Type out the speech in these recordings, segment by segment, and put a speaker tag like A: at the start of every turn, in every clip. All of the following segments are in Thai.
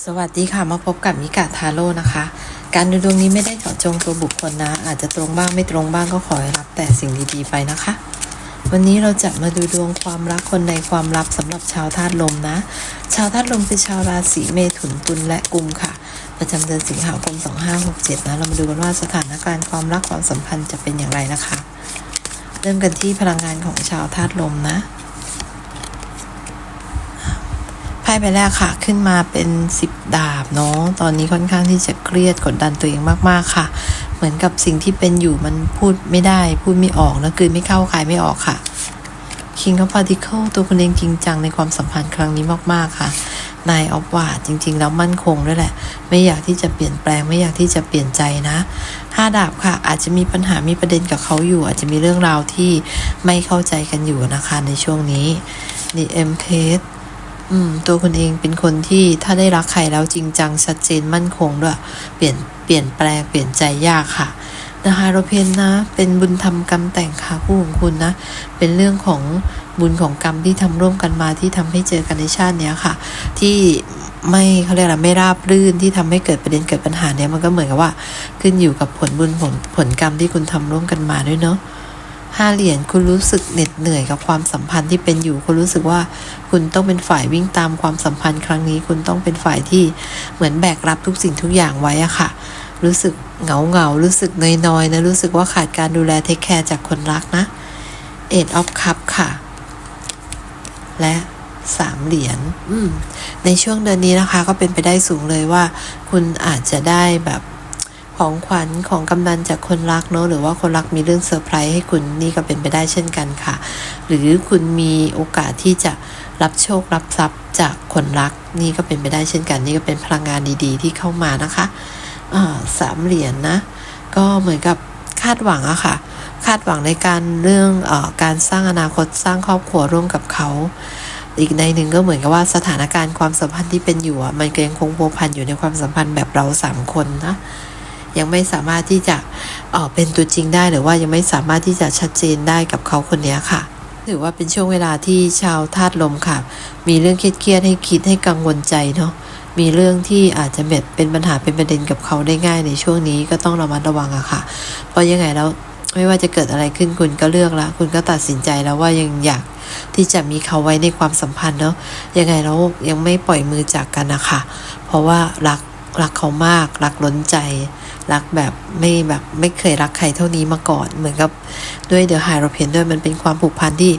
A: สวัสดีค่ะมาพบกับมิกาทาโร่นะคะ การดูดวงนี้ไม่ได้เจาะจงตัวบุคคลนะ อาจจะตรงบ้างไม่ตรงบ้างก็ขอให้รับแต่สิ่งดีๆไปนะคะ วันนี้เราจะมาดูดวงความรักคนในความลับสำหรับชาวธาตุลมนะ ชาวธาตุลมเป็นชาวราศีเมถุนตุลและกุมค่ะ ประจำเดือนสิงหาคม 2567 นะ เรามาดูกันว่าสถานการณ์ความรักความสัมพันธ์จะเป็นอย่างไรนะคะ เริ่มกันที่พลังงานของชาวธาตุลมนะ ไพ่ใบแรกค่ะ ขึ้นมาเป็นสิบดาบเนาะตอนนี้ค่อนข้างที่จะเครียดกดดันตัวเองมากๆค่ะ เหมือนกับสิ่งที่เป็นอยู่มันพูดไม่ได้ พูดไม่ออกนะกลืนไม่เข้าคายไม่ออกค่ะ King of Particle ตัวคุณเองจริงจังในความสัมพันธ์ครั้งนี้มากๆค่ะนายออฟวาดจริง ๆ แล้วมั่นคงด้วยแหละ ไม่อยากที่จะเปลี่ยนแปลงไม่อยากที่จะเปลี่ยนใจนะห้าดาบค่ะ อาจจะมีปัญหามีประเด็นกับเขาอยู่ อาจจะมีเรื่องราวที่ไม่เข้าใจกันอยู่นะคะในช่วงนี้ The M Case อืม ตัวคุณเองเป็นคนที่ถ้าได้รักใครแล้วจริงจังชัดเจนมั่นคงด้วย เปลี่ยนเปลี่ยนแปลงเปลี่ยนใจยากค่ะนะคะเราเพนนะ เป็นบุญทำกรรมแต่งค่ะคู่ของคุณนะ เป็นเรื่องของบุญของกรรมที่ทำร่วมกันมาที่ทำให้เจอกันในชาติเนี้ยค่ะ ที่ไม่เขาเรียกอะไรไม่ราบรื่นที่ทำให้เกิดประเด็นเกิดปัญหาเนี้ยมันก็เหมือนกับว่า ขึ้นอยู่กับผลบุญผลผลกรรมที่คุณทำร่วมกันมาด้วยเนาะ ห้าเหรียญคุณรู้สึกเหน็ดเหนื่อยกับความสัมพันธ์ที่เป็นอยู่ คุณรู้สึกว่าคุณต้องเป็นฝ่ายวิ่งตามความสัมพันธ์ครั้งนี้ คุณต้องเป็นฝ่ายที่เหมือนแบกรับทุกสิ่งทุกอย่างไว้อะค่ะ รู้สึกเหงาเหงารู้สึกน้อยๆนะรู้สึกว่าขาดการดูแลเทคแคร์จากคนรักนะเอ็ดออฟคัพค่ะ และสามเหรียญในช่วงเดือนนี้นะคะ ก็เป็นไปได้สูงเลยว่า คุณอาจจะได้แบบ ของขวัญของกำนันจากคนรักเนอะหรือว่าคนรักมีเรื่องเซอร์ไพรส์ให้คุณนี่ก็เป็นไปได้เช่นกันค่ะ หรือคุณมีโอกาสที่จะรับโชครับทรัพย์จากคนรักนี่ก็เป็นไปได้เช่นกัน นี่ก็เป็นพลังงานดีๆ ที่เข้ามานะคะสามเหรียญนนะ ก็เหมือนกับคาดหวังอะค่ะ คาดหวังในการเรื่องอการสร้างอนาคตสร้างครอบครัวร่วมกับเขาอีกในหนึ่งก็เหมือนกับว่าสถานการณ์ความสัมพันธ์ที่เป็นอยู่อะมันก็ยังคงพัวพันอยู่ในความสัมพันธ์แบบเราสามคนนะ ยังไม่สามารถที่จะเออเป็นตัวจริงได้หรือว่ายังไม่สามารถที่จะชัดเจนได้กับเขาคนนี้ค่ะ ถือว่าเป็นช่วงเวลาที่ชาวธาตุลมค่ะ มีเรื่องเครียดๆให้คิดให้กังวลใจเนาะมีเรื่องที่อาจจะเป็นปัญหาเป็นประเด็นกับเขาได้ง่ายในช่วงนี้ก็ต้องระมัดระวังอะค่ะ เพราะยังไงแล้วไม่ว่าจะเกิดอะไรขึ้นคุณก็เลือกละคุณก็ตัดสินใจแล้วว่ายังอยากที่จะมีเขาไว้ในความสัมพันธ์เนาะยังไงแล้วยังไม่ปล่อยมือจากกันนะคะเพราะว่ารักรักเขามาก รักล้นใจ รักแบบไม่แบบไม่เคยรักใครเท่านี้มาก่อน เหมือนกับด้วยเดอะไฮโรเพนด้วยมันเป็นความผูกพันที่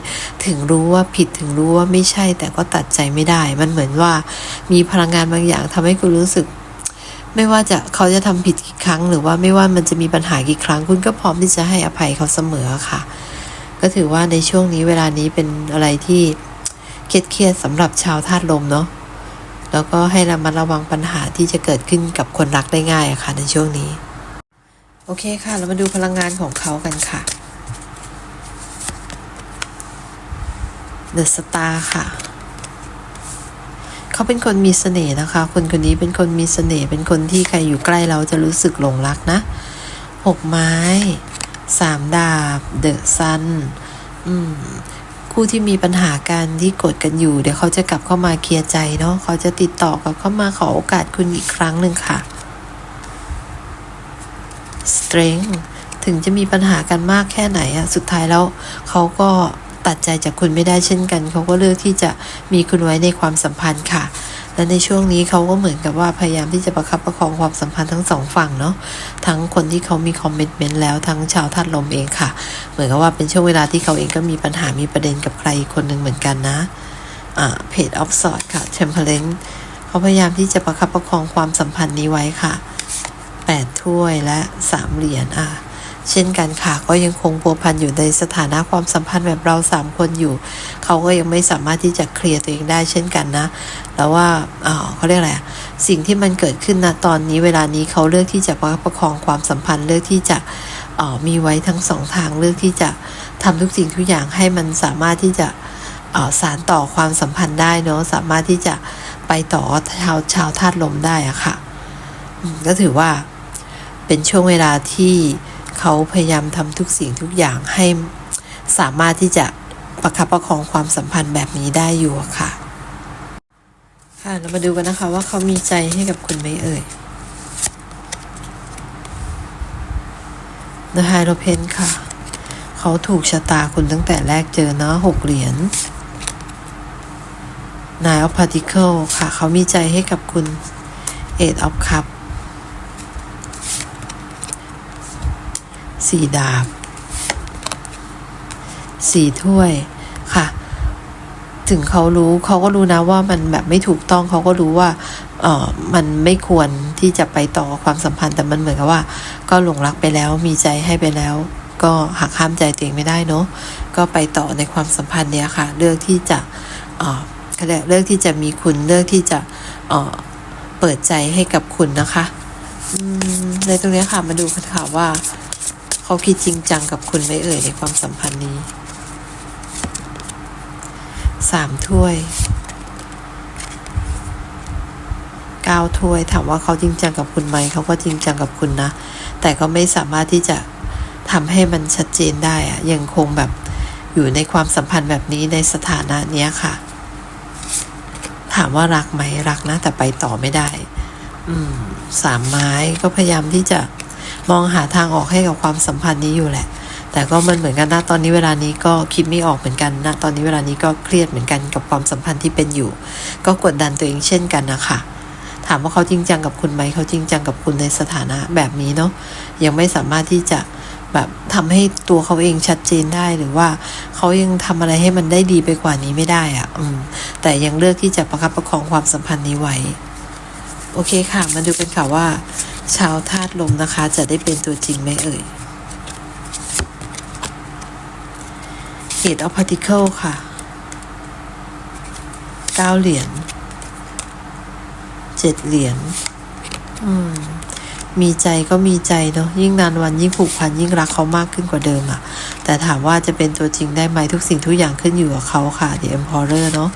A: ถึงรู้ว่าผิดถึงรู้ว่าไม่ใช่แต่ก็ตัดใจไม่ได้ มันเหมือนว่ามีพลังงานบางอย่างทำให้คุณรู้สึก ไม่ว่าจะเขาจะทำผิดกี่ครั้ง หรือว่าไม่ว่ามันจะมีปัญหากี่ครั้ง คุณก็พร้อมที่จะให้อภัยเขาเสมอค่ะ ก็ถือว่าในช่วงนี้เวลานี้เป็นอะไรที่เครียดๆสำหรับชาวธาตุลมเนาะ แล้วก็ให้ระมัดระวังปัญหาที่จะเกิดขึ้นกับคนรักได้ง่ายอะค่ะในช่วงนี้ โอเคค่ะ เรามาดูพลังงานของเขากันค่ะ The Star ค่ะเขาเป็นคนมีเสน่ห์นะคะ คนคนนี้เป็นคนมีเสน่ห์ เป็นคนที่ใครอยู่ใกล้เราจะรู้สึกหลงรักนะหกไม้ สามดาบ เดอะซัน อืม ผู้ที่มีปัญหากันที่กดกันอยู่ เดี๋ยวเขาจะกลับเข้ามาเคลียร์ใจเนาะเขาจะติดต่อกลับเข้ามาขอโอกาสคุณอีกครั้งหนึ่งค่ะ strength ถึงจะมีปัญหากันมากแค่ไหนอะสุดท้ายแล้วเขาก็ตัดใจจากคุณไม่ได้เช่นกัน เขาก็เลือกที่จะมีคุณไว้ในความสัมพันธ์ค่ะ และในช่วงนี้เขาก็เหมือนกับว่าพยายามที่จะประคับประคองความสัมพันธ์ทั้งสองฝั่งเนาะทั้งคนที่เขามีคอมเมนต์เมนต์แล้วทั้งชาวธาตุลมเองค่ะ เหมือนกับว่าเป็นช่วงเวลาที่เขาเองก็มีปัญหามีประเด็นกับใครอีกคนหนึ่งเหมือนกันนะอ่าเพจออฟสอดค่ะเทมเพลนเขาพยายามที่จะประคับประคองความสัมพันธ์นี้ไว้ค่ะแปดถ้วยและสามเหรียญอะ เช่นกันค่ะ ก็ยังคงพัวพันอยู่ในสถานะความสัมพันธ์แบบเราสามคนอยู่ เขาก็ยังไม่สามารถที่จะเคลียร์ตัวเองได้เช่นกันนะ แล้วว่าเอ่อเขาเรียกอะไรสิ่งที่มันเกิดขึ้นนะตอนนี้เวลานี้เขาเลือกที่จะประคับประคองความสัมพันธ์เลือกที่จะมีไว้ทั้งสองทางเลือกที่จะทำทุกสิ่งทุกอย่างให้มันสามารถที่จะสารต่อความสัมพันธ์ได้เนาะสามารถที่จะไปต่อชาวชาวธาตุลมได้อะค่ะก็ถือว่าเป็นช่วงเวลาที่ เขาพยายามทำทุกสิ่งทุกอย่างให้สามารถที่จะประคับประคองความสัมพันธ์แบบนี้ได้อยู่ค่ะ ค่ะเรามาดูกันนะคะว่าเขามีใจให้กับคุณไหมเอ่ย The High o p e n ค่ะ เขาถูกชะตาคุณตั้งแต่แรกเจอเนาะหกเหรียญ Nine of Particle ค่ะ เขามีใจให้กับคุณ Eight of Cup สี่ดาบสี่ถ้วยค่ะ ถึงเขารู้เขาก็รู้นะว่ามันแบบไม่ถูกต้องเขาก็รู้ว่าเออมันไม่ควรที่จะไปต่อความสัมพันธ์แต่มันเหมือนกับว่า ก็หลงรักไปแล้วมีใจให้ไปแล้ว ก็หักห้ามใจตัวเองไม่ได้เนาะก็ไปต่อในความสัมพันธ์เนี้ยค่ะ เลือกที่จะเออเาเรียกเลือกที่จะมีคุณเลือกที่จะเออเปิดใจให้กับคุณนะคะในตรงนี้ค่ะมาดูกันค่ะว่า เขาคิดจริงจังกับคุณไหมเอ่ยในความสัมพันธ์นี้สามถ้วยเก้าถ้วยถามว่าเขาจริงจังกับคุณไหมเขาก็จริงจังกับคุณนะ แต่ก็ไม่สามารถที่จะทำให้มันชัดเจนได้อะยังคงแบบอยู่ในความสัมพันธ์แบบนี้ในสถานะเนี้ยค่ะ ถามว่ารักไหมรักนะ แต่ไปต่อไม่ได้ อืมสามไม้ก็พยายามที่จะ มองหาทางออกให้กับความสัมพันธ์นี้อยู่แหละ แต่ก็มันเหมือนกันนะตอนนี้เวลานี้ก็คิดไม่ออกเหมือนกันนะตอนนี้เวลานี้ก็เครียดเหมือนกันกับความสัมพันธ์ที่เป็นอยู่ ก็กดดันตัวเองเช่นกันนะคะถามว่าเขาจริงจังกับคุณไหมเขาจริงจังกับคุณในสถานะแบบนี้เนาะยังไม่สามารถที่จะแบบทำให้ตัวเขาเองชัดเจนได้หรือว่าเขายังทำอะไรให้มันได้ดีไปกว่านี้ไม่ได้อะ อืม แต่ยังเลือกที่จะประคับประคองความสัมพันธ์นี้ไว้ โอเคค่ะ มาดูกันค่ะว่า ชาวธาตุลมนะคะ จะได้เป็นตัวจริงไหมเอ่ย Eight of Particle ค่ะเก้าเหรียญเจ็ดเหรียญมีใจก็มีใจเนาะยิ่งนานวันยิ่งผูกพันยิ่งรักเขามากขึ้นกว่าเดิมอะแต่ถามว่าจะเป็นตัวจริงได้ไหมทุกสิ่งทุกอย่างขึ้นอยู่กับเขาค่ะ The Emperor เนาะ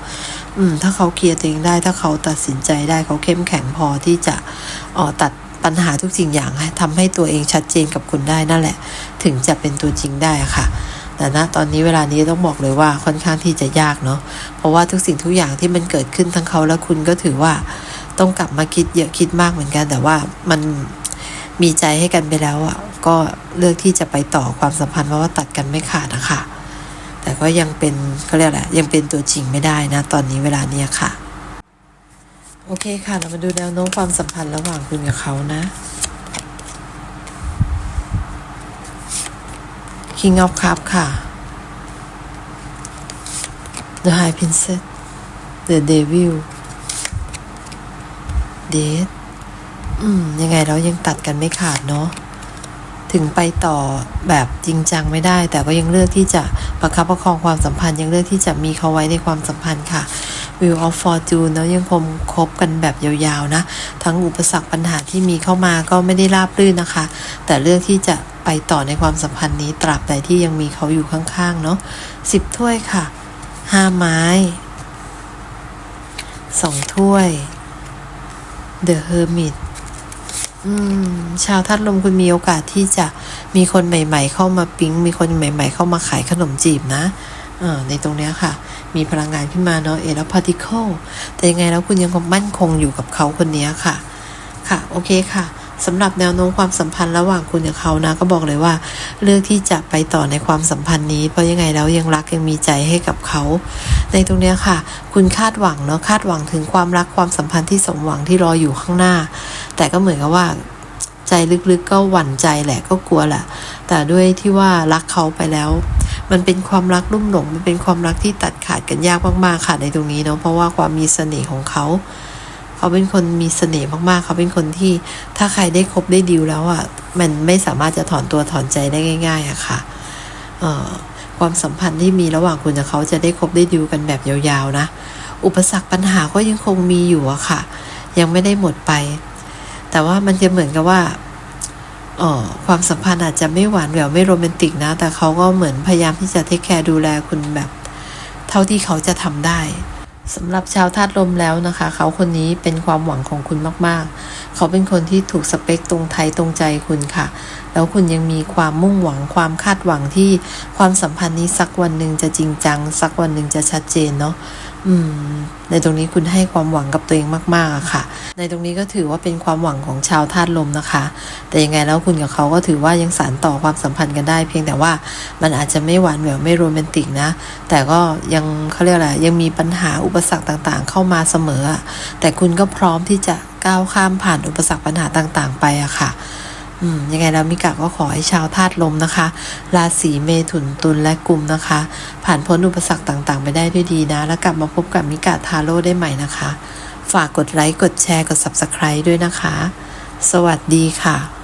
A: อืม ถ้าเขาเคลียร์ตัวเองได้ ถ้าเขาตัดสินใจได้เขาเข้มแข็งพอที่จะออตัด ปัญหาทุกสิ่งอย่างให้ทำให้ตัวเองชัดเจนกับคุณได้นั่นแหละ ถึงจะเป็นตัวจริงได้ค่ะแต่ณตอนนี้เวลานี้ต้องบอกเลยว่าค่อนข้างที่จะยากเนาะเพราะว่าทุกสิ่งทุกอย่างที่มันเกิดขึ้นทั้งเขาและคุณก็ถือว่าต้องกลับมาคิดเยอะคิดมากเหมือนกัน แต่ว่ามันมีใจให้กันไปแล้วอะ่ะก็เลือกที่จะไปต่อความสัมพันธ์เพราะว่าตัดกันไม่ขาดนะคะแต่ก็ยังเป็นเขาเรียกอะไรยังเป็นตัวจริงไม่ได้นะ ตอนนี้เวลาเนี้ยค่ะ โอเคค่ะ เรามาดูแนวโน้มความสัมพันธ์ระหว่างคุณกับเขานะ King of Cup ค่ะ The High Princess The Devil Death อืม ยังไงเรายังตัดกันไม่ขาดเนาะ ถึงไปต่อแบบจริงจังไม่ได้ แต่ก็ยังเลือกที่จะประคับประคองความสัมพันธ์ ยังเลือกที่จะมีเขาไว้ในความสัมพันธ์ค่ะ Wheel of Fortune เนาะยังคงคบกันแบบยาวๆนะ ทั้งอุปสรรคปัญหาที่มีเข้ามาก็ไม่ได้ราบรื่นนะคะ แต่เลือกที่จะไปต่อในความสัมพันธ์นี้ตราบใดที่ยังมีเขาอยู่ข้างๆเนาะสิบถ้วยค่ะห้าไม้สองถ้วย The Hermit อืมชาวทัดลมคุณมีโอกาสที่จะมีคนใหม่ ๆ เข้ามาปิ๊ง มีคนใหม่ ๆ เข้ามาขายขนมจีบนะ ในตรงเนี้ยค่ะ มีพลังงานขึ้นมาเนาะเอแล้วพาร์ติเคิลแต่ยังไงแล้วคุณยังคงมั่นคงอยู่กับเขาคนนี้ค่ะ ค่ะ โอเคค่ะสำหรับแนวโน้มความสัมพันธ์ระหว่างคุณกับเขานะ ก็บอกเลยว่า เลือกที่จะไปต่อในความสัมพันธ์นี้ เพราะยังไงแล้วยังรักยังมีใจให้กับเขา ในตรงนี้ค่ะ คุณคาดหวังเนาะคาดหวังถึงความรักความสัมพันธ์ที่สมหวังที่รออยู่ข้างหน้า แต่ก็เหมือนกับว่าใจลึกๆก็หวั่นใจแหละก็กลัวแหละแต่ด้วยที่ว่ารักเขาไปแล้ว มันเป็นความรักลุ่มหลง มันเป็นความรักที่ตัดขาดกันยากมากๆค่ะในตรงนี้เนาะเพราะว่าความมีเสน่ห์ของเขาเขาเป็นคนมีเสน่ห์มากๆ เขาเป็นคนที่ถ้าใครได้คบได้ดิวแล้วอะมันไม่สามารถจะถอนตัวถอนใจได้ง่ายๆอะค่ะความสัมพันธ์ที่มีระหว่างคุณกับเขาจะได้คบได้ดิวกันแบบยาวๆนะ อุปสรรคปัญหาก็ยังคงมีอยู่อะค่ะ ยังไม่ได้หมดไป แต่ว่ามันจะเหมือนกับว่า ความสัมพันธ์อาจจะไม่หวานแหววไม่โรแมนติกนะ แต่เขาก็เหมือนพยายามที่จะเทคแคร์ดูแลคุณแบบ เท่าที่เขาจะทำได้สำหรับชาวธาตุลมแล้วนะคะ เขาคนนี้เป็นความหวังของคุณมากๆ เขาเป็นคนที่ถูกสเปคตรงไทยตรงใจคุณค่ะ แล้วคุณยังมีความมุ่งหวังความคาดหวังที่ความสัมพันธ์นี้สักวันหนึ่งจะจริงจัง สักวันหนึ่งจะชัดเจนเนาะอืม ในตรงนี้คุณให้ความหวังกับตัวเองมากๆอะค่ะ ในตรงนี้ก็ถือว่าเป็นความหวังของชาวธาตุลมนะคะ แต่ยังไงแล้วคุณกับเขาก็ถือว่ายังสานต่อความสัมพันธ์กันได้ เพียงแต่ว่ามันอาจจะไม่หวานแหววไม่โรแมนติกนะ แต่ก็ยังเขาเรียกอะไรยังมีปัญหาอุปสรรคต่างๆ เข้ามาเสมอ แต่คุณก็พร้อมที่จะก้าวข้ามผ่านอุปสรรคปัญหาต่างๆ ไปอะค่ะ ยังไงแล้วมิกะก็ขอให้ชาวธาตุลมนะคะ ราศีเมถุนตุลและกุมนะคะ ผ่านพ้นอุปสรรคต่างๆ ไปได้ด้วยดีนะ แล้วกลับมาพบกับมิกะทาโร่ได้ใหม่นะคะ ฝากกดไลค์ กดแชร์ กด Subscribe ด้วยนะคะ สวัสดีค่ะ